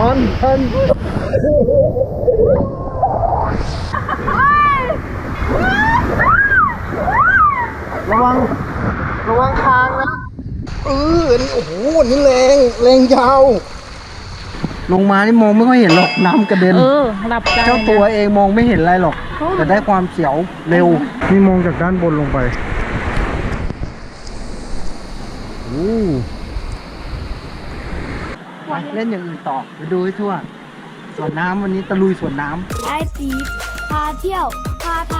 มันมันระวัง ระวังคางนะ เออนี่โอ้โห นี่แรง แรงยาว ลงมานี่มองไม่ค่อยเห็นหรอก น้ำกระเด็น เออหลับใจเจ้าตัวเองมองไม่เห็นอะไรหรอก แต่ได้ความเสียวเร็ว นี่มองจากด้านบนลงไปโอ้ไปเล่นอย่างอื่นต่อไปดูให้ทั่วส่วนน้ำวันนี้ตะลุยส่วนน้ำไอตีพาเที่ยว พาท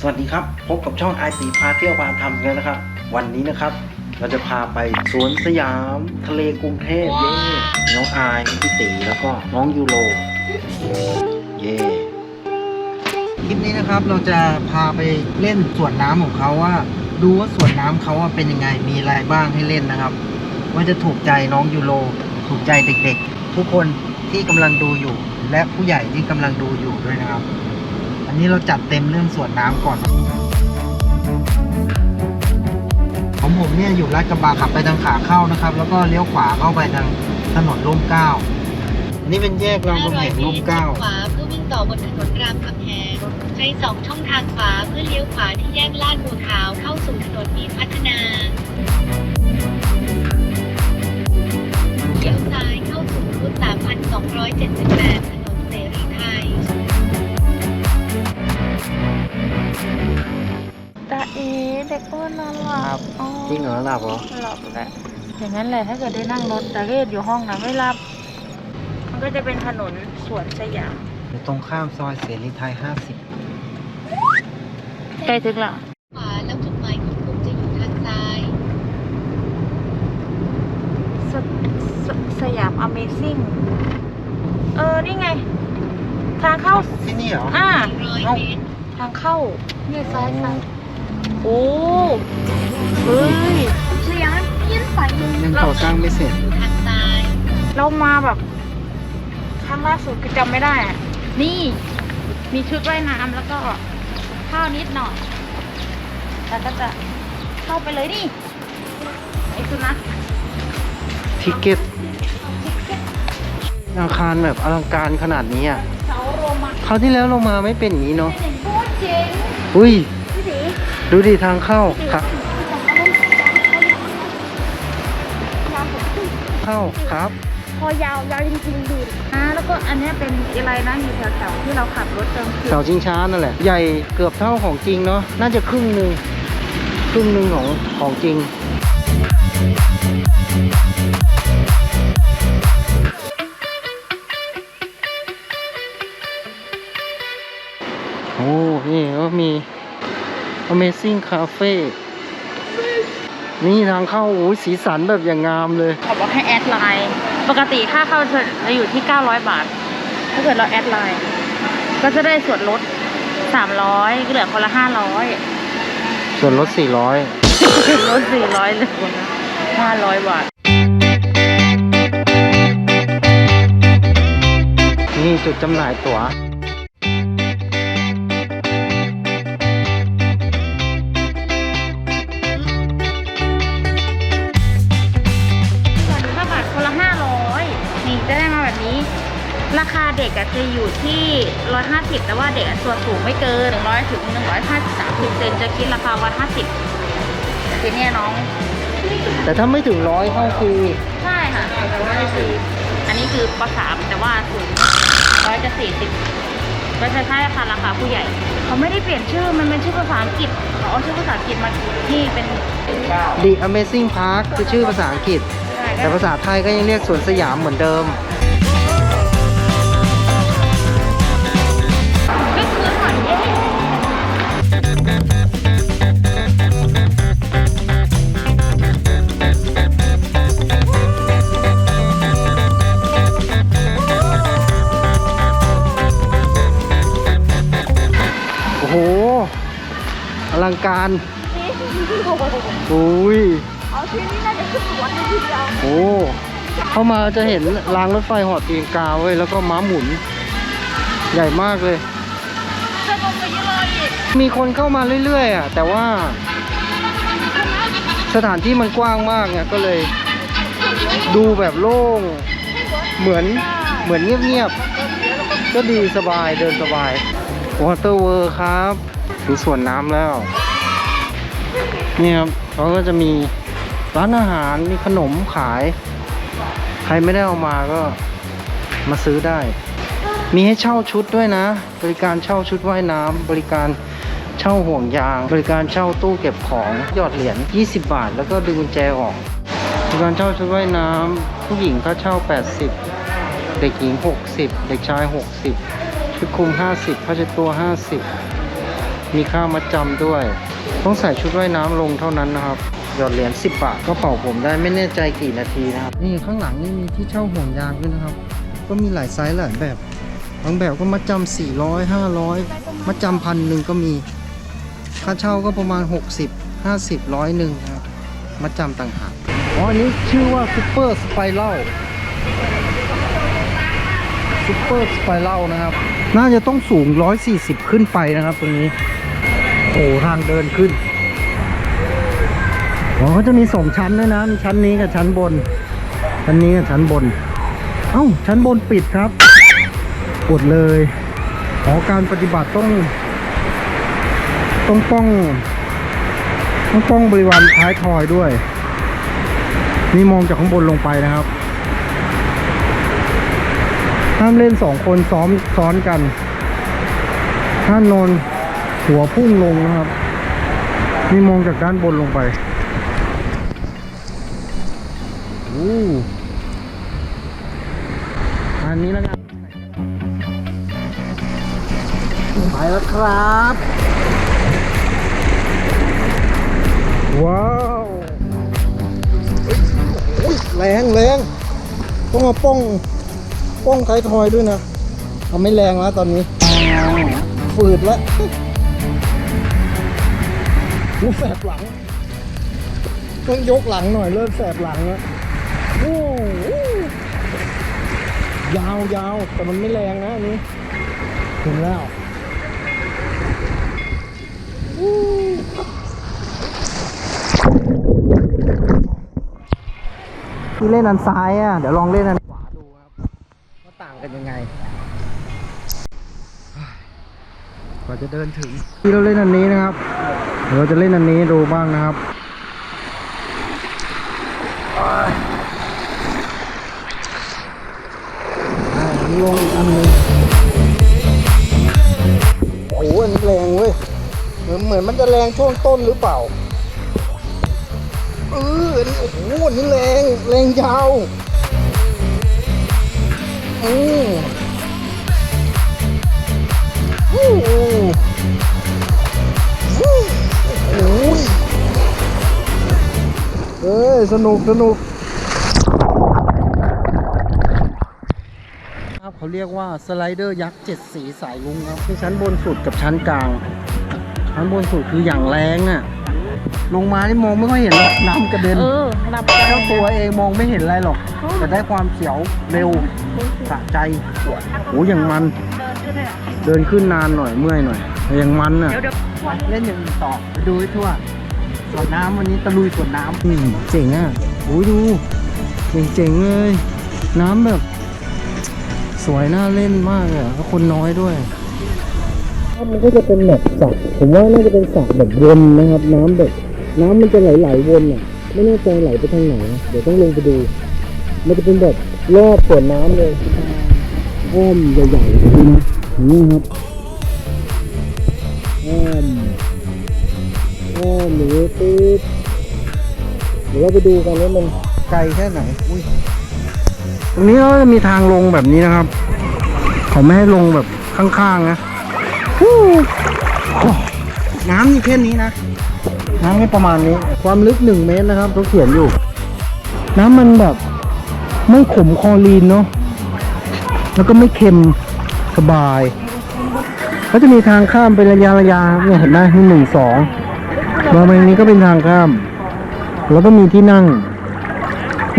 สวัสดีครับพบกับช่องไอตีพาเที่ยวพาทำกันนะครับ วันนี้นะครับ เราจะพาไปสวนสยาม ทะเลกรุงเทพเย่น้องอายพี่ตีแล้วก็น้องยูโรเย่คลิปนี้นะครับเราจะพาไปเล่นสวนน้ำของเขาว่า ดูว่าสวนน้ำเขาว่าเป็นยังไงมีอะไรบ้างให้เล่นนะครับ ว่าจะถูกใจน้องยูโรถูกใจเด็กๆ ทุกคนที่กำลังดูอยู่ และผู้ใหญ่ที่กำลังดูอยู่ด้วยนะครับ อันนี้เราจัดเต็มเรื่องสวนน้ำก่อน ของผมเนี่ยอยู่ลาดกระบังขับไปทางขาเข้านะครับ แล้วก็เลี้ยวขวาเข้าไปทางถนนร่มเก้านนี้เป็นแยกรามคำแหงร่มเก้าขวาเพื่อวิ่งต่อบนถนนรามคำแหงใช้สองช่องทางขวาเพื่อเลี้ยวขวาที่แยกลาดบัวขาวเข้าสู่ถนนมีพัฒนา เด็กก็นอนหลับอ๋อจริงเหรอหลับเหรอหลับแล้วอย่างนั้นแหละถ้าเกิดได้นั่งรถแต่เรศอยู่ห้องนะไม่หลับ มันก็จะเป็นถนนสวนสยามอยู่ตรงข้ามซอยเสรีไทย ใกล้ถึงละขวาแล้วจุดหมายของคุณจะอยู่ทางซ้าย สสสยาม Amazing เออ นี่ไง ทางเข้า 50 ที่นี่เหรอ อ่า400เอาเมตร ทางเข้า เนี่ยซ้ายซ้าย โอ้เฮ้ยำสยามเพี้ยนใสยยังก่อสร้างไม่เสร็จ ทางซ้ายเรามาแบบ ครั้งล่าสุดคือจำไม่ได้อะนี่ มีชุดว่ายน้ำแล้วก็ข้าวนิดหน่อยแล้วก็จะเข้าไปเลยนี่ไอ้สุนัขทิเก็ตอาคารแบบอลังการขนาดนี้อะเสาโรมันคราวที่แล้วเรามาไม่เป็นอย่างนี้เนาะ โคตรเจ๋งอุ้ย ดูดิทางเข้าครับเข้าครับพอยาวยาวจริงๆดูดิอ่าแล้วก็อันเนี้ยเป็นอะไรนะอยู่แถวๆที่เราขับรถกลางคืนเสาชิงช้านั่นแหละ ใหญ่เกือบเท่าของจริงเนาะน่าจะครึ่งหนึ่งครึ่งหนึ่งของของจริง Amazing Cafe นี่ทางเข้าโอ้ยสีสันแบบอย่างงามเลยเขาบอกให้แอดไลน์ปกติค่าเข้าจะอยู่ที่ 900 บาท ถ้าเกิดเราแอดไลน์ก็จะได้ส่วนลด 300 ก็เหลือคนละ 500 ส่วนลด 400 ลด 400เหลือคนละ500 บาท นี่จุดจำหน่ายตั๋ว คาเด็กอะจะอยู่ที่ 150 แต่ว่าเด็กอะส่วนสูงไม่เกิน 100 ถึง 150เซนจะคิดราคา 150แต่ทีเนี้ยน้อง แต่ถ้าไม่ถึงร้อยเข้าฟรีใช่ค่ะแต่ว่าคืออันนี้คือปสามแต่ว่าสูงร้อยจะสี่สิบก็จะใช่ค่ะราคาผู้ใหญ่ เขาไม่ได้เปลี่ยนชื่อมันเป็นชื่อภาษาอังกฤษเขาเอาชื่อภาษาอังกฤษมาที่เป็น The Amazing Park คือชื่อภาษาอังกฤษ แต่ภาษาไทยก็ยังเรียกสวนสยามเหมือนเดิม ลังการอุ้ยเอาที่นี่น่าจะขึ้นสวนเลยทีเดียวโอ้เข้ามาจะเห็นรางรถไฟหอตีนกาเว้ยแล้วก็ม้าหมุน ใหญ่มากเลยจะลงไปเยอะเลยอีกมีคนเข้ามาเรื่อยๆอะแต่ว่า สถานที่มันกว้างมากเนี่ยก็เลย ดูแบบโล่ง เหมือนเหมือนเงียบๆ ก็ดีสบายเดินสบายวอเตอร์เวิร์ครับถึงสวนน้ำแล้ว นี่ครับเขาก็จะมีร้านอาหารมีขนมขาย ใครไม่ได้เอามาก็มาซื้อได้ มีให้เช่าชุดด้วยนะ บริการเช่าชุดว่ายน้ำบริการเช่าห่วงยาง บริการเช่าตู้เก็บของหยอดเหรียญ 20 บาท แล้วก็ดึงกุญแจออกบริการเช่าชุดว่ายน้ำผู้หญิงก็เช่า 80 เด็กหญิง 60 เด็กชาย 60 ชุดคลุม 50ผ้าเช็ดตัว 50 มีค่ามัดจำด้วย ต้องใส่ชุดว่ายน้ำลงเท่านั้นนะครับ หยอดเหรียญ10 บาทก็เป่าผมได้ไม่แน่ใจกี่นาทีนะครับ นี่ข้างหลังนี่มีที่เช่าห่วงยางด้วยนะครับ ก็มีหลายไซส์หลายแบบ บางแบบก็มัดจำ400 500 มัดจำพันหนึ่งก็มี ค่าเช่าก็ประมาณ 60 50ร้อยหนึ่งครับมัดจำต่างหาก อ๋อ อันนี้ชื่อว่าซูเปอร์สไปรัลซูเปอร์สไปรัลนะครับ น่าจะต้องสูง 140 ขึ้นไปนะครับตรงนี้ โอ้ทางเดินขึ้นอ๋อเขาจะมีสองชั้นด้วยนะมีชั้นนี้กับชั้นบน ชั้นนี้กับชั้นบน เอ้า ชั้นบนปิดครับกดเลยอ๋อการปฏิบัติต้อง ต้องป้อง ต้องป้องบริวารท้ายทอยด้วย นี่มองจากข้างบนลงไปนะครับห้ามเล่นสองคนซ้อมซ้อนกันห้ามนอน หัวพุ่งลงนะครับ นี่มองจากด้านบนลงไปโอ้อันนี้แล้วกันไปแล้วครับ ว้าวแรงแรงต้องมาป้อง ป้องไทยทอยด้วยนะเอาไม่แรงแล้วตอนนี้ฝืดแล้ว รู้แสบหลัง ต้องยกหลังหน่อยเริ่มแสบหลังแล้วโอ้โหยาวยาวแต่มันไม่แรงนะอันนี้ถึงแล้วที่เล่นอันซ้ายอะ เดี๋ยวลองเล่นอันขวาดูครับว่าต่างกันยังไงกว่าจะเดินถึงที่เราเล่นอันนี้นะครับเดี๋ยวเราจะเล่นอันนี้ดูบ้างนะครับลงอันนึงโอ้โหอันนี้แรงเว้ย เหมือนเหมือนมันจะแรงช่วงต้นหรือเปล่า เอออันนี้โอ้โหอันนี่แรงแรงยาวอือ สนุกสนุกครับเขาเรียกว่าสไลเดอร์ยักษ์เจ็ดสีสายลุงครับที่ชั้นบนสุดกับชั้นกลาง ชั้นบนสุดคืออย่างแรงอะ ลงมานี่มองไม่ค่อยเห็นหรอกน้ำกระเด็นเออระดับเจ้าตัวเองมองไม่เห็นอะไรหรอก แต่ได้ความเขียวเร็วสะใจโอ้อย่างมัน เดินขึ้นเลยอะเดินขึ้นนานหน่อยเมื่อยหน่อยแต่อย่างมันน่ะเดี๋ยวเดี๋ยวปวดเล่นอย่างอื่นต่อไปดูให้ทั่ว สวนน้ำวันนี้ตะลุยสวนน้ำอืมเจ๋งอะโอ้ยดูเจ๋งๆเลย น้ำแบบ สวยน่าเล่นมากเลยอะแล้วคนน้อยด้วยมันก็จะเป็นแบบสระผมว่าน่าจะเป็นสระแบบวนนะครับ น้ำแบบ น้ำมันจะไหลๆวนอะ ไม่แน่ใจไหลไปทางไหนนะเดี๋ยวต้องลงไปดู มันจะเป็นแบบรอบสวนน้ำเลยอ้อมใหญ่ๆแบบนี้นะอย่างนี้ครับอ้อม อ้อมหรือปึ๊บเดี๋ยวเราไปดูกันว่ามันไกลแค่ไหนอุ้ยตรงนี้ก็จะมีทางลงแบบนี้นะครับเขาไม่ให้ลงแบบข้างๆนะฮู้โอ้น้ำนี่แค่นี้นะ น้ำนี่ประมาณนี้ ความลึกหนึ่งเมตรนะครับเขาเขียนอยู่ น้ำมันแบบไม่ขมคลอรีนเนาะแล้วก็ไม่เค็มสบาย ก็จะมีทางข้ามเป็นระยะระยะเนี่ยเห็นไหมที่หนึ่งสอง มาตรงนี้ก็เป็นทางข้าม แล้วก็มีที่นั่ง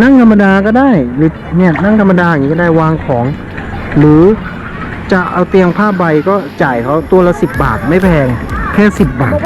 นั่งธรรมดาก็ได้ หรือเนี่ยนั่งธรรมดาอย่างนี้ก็ได้วางของ หรือจะเอาเตียงผ้าใบก็จ่ายเขาตัวละสิบบาทไม่แพง แค่สิบบาท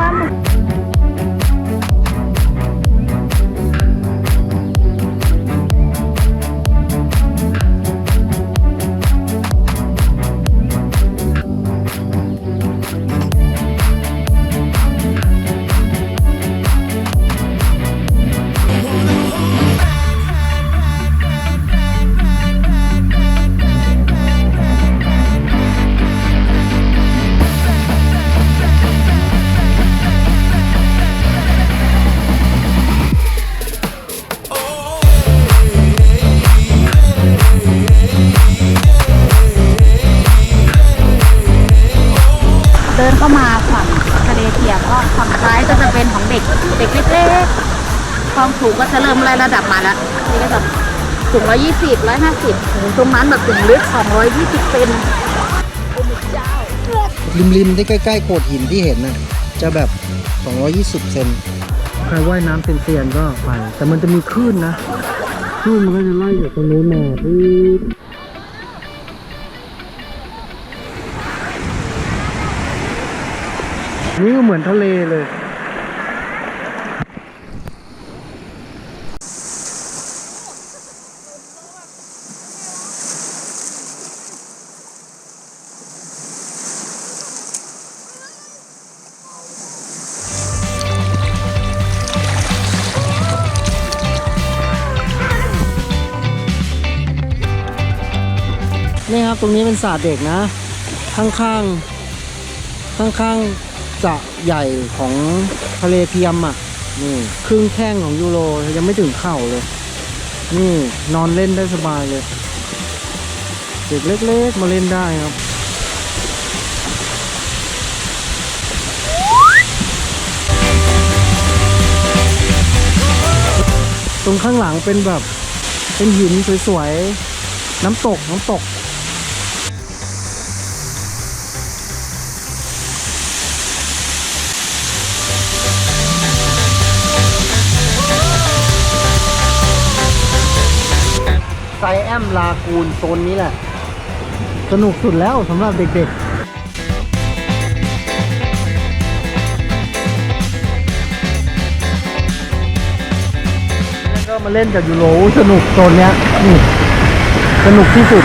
ๆความสูงก็จะเริ่มไล่ระดับมาแล้วนี่ก็จะสูงร้อยยี่สิบร้อยห้าสิบตรงนั้นแบบถึงลึกสองร้อยยี่สิบเซนริมริมๆที่ใกล้ๆโขดหินที่เห็นน่ะจะแบบ 220 เซนใครว่ายน้ำเป็นเซียนๆก็ไป แต่มันจะมีคลื่นนะคลื่นมันก็จะไล่จากตรงนู้นมาปึ๊บนี่ก็เหมือนทะเลเลย นี่ครับตรงนี้เป็นสระเด็กนะ ข้างๆข้างๆสระใหญ่ของทะเลเทียมอะนี่ครึ่งแข้งของยูโรยังไม่ถึงเข่าเลย นี่นอนเล่นได้สบายเลย เด็กเล็กๆมาเล่นได้ครับตรงข้างหลังเป็นแบบเป็นหินสวยๆ น้ำตก น้ำตก ไซแอมลากูนโซนนี้แหละ สนุกสุดแล้วสำหรับเด็กๆก็มาเล่นกับยูโรสนุกโซนเนี้ยนี่สนุกที่สุด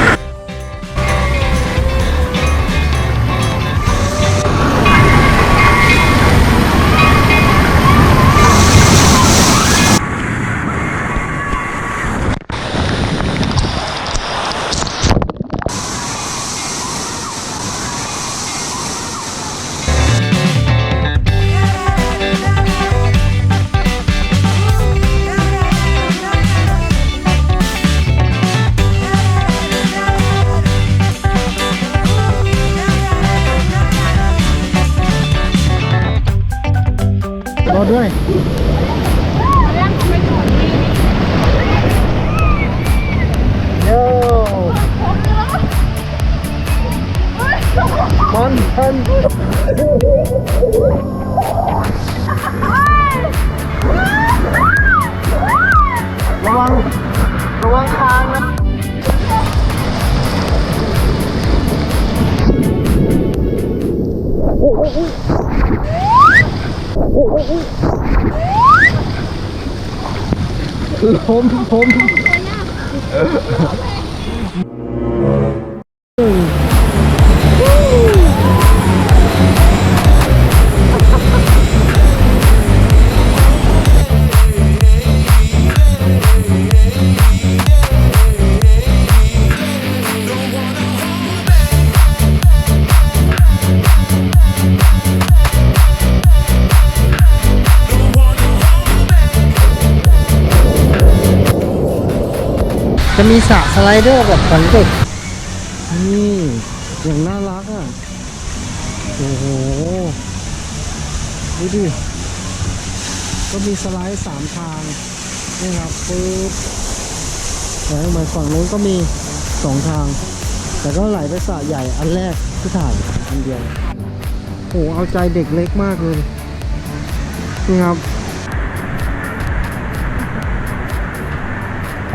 ล้มล้ม มีสระสไลเดอร์แบบของเด็กนี่อย่างน่ารักอะ โอ้โห ดูดิ ก็มีสไลด์สามทางนี่ครับปึ๊บแล้วมาฝั่งนู้นก็มีสองทาง แต่ก็ไหลไปสระใหญ่อันแรกที่ถ่ายอันเดียวโอ้โหเอาใจเด็กเล็กมากเลย นี่ครับ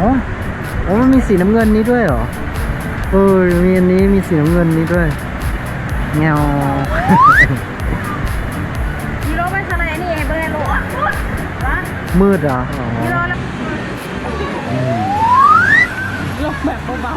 อ๋อ อ๋อมันมีสีน้ำเงินนี้ด้วยเหรอ เออ มีอันนี้มีสีน้ำเงินนี้ด้วย เงา ยูโรไปทะเลนี่เบอร์โลอะวะมืดเหรออ๋อ ยูโรแล้ว ลงแบบเบา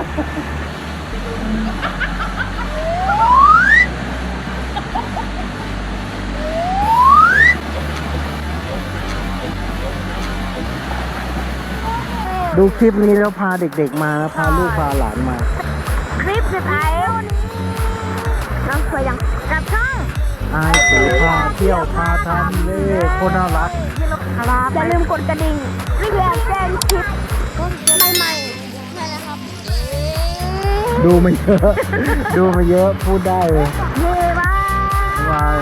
ดูคลิปนี้แล้วพาเด็กๆมานะพาลูกพาหลานมา คลิปสุดท้ายน้องเคยยังกับช่องไอายสีพาเที่ยวพาทำเล่โคตรน่ารักครับอย่าลืมกดกระดิ่งเพื่อแจ้งคลิปใหม่ๆใช่แล้วครับดูมาเยอะ ดูมาเยอะพูดได้เลยเย้บ้าบ๊ายบาย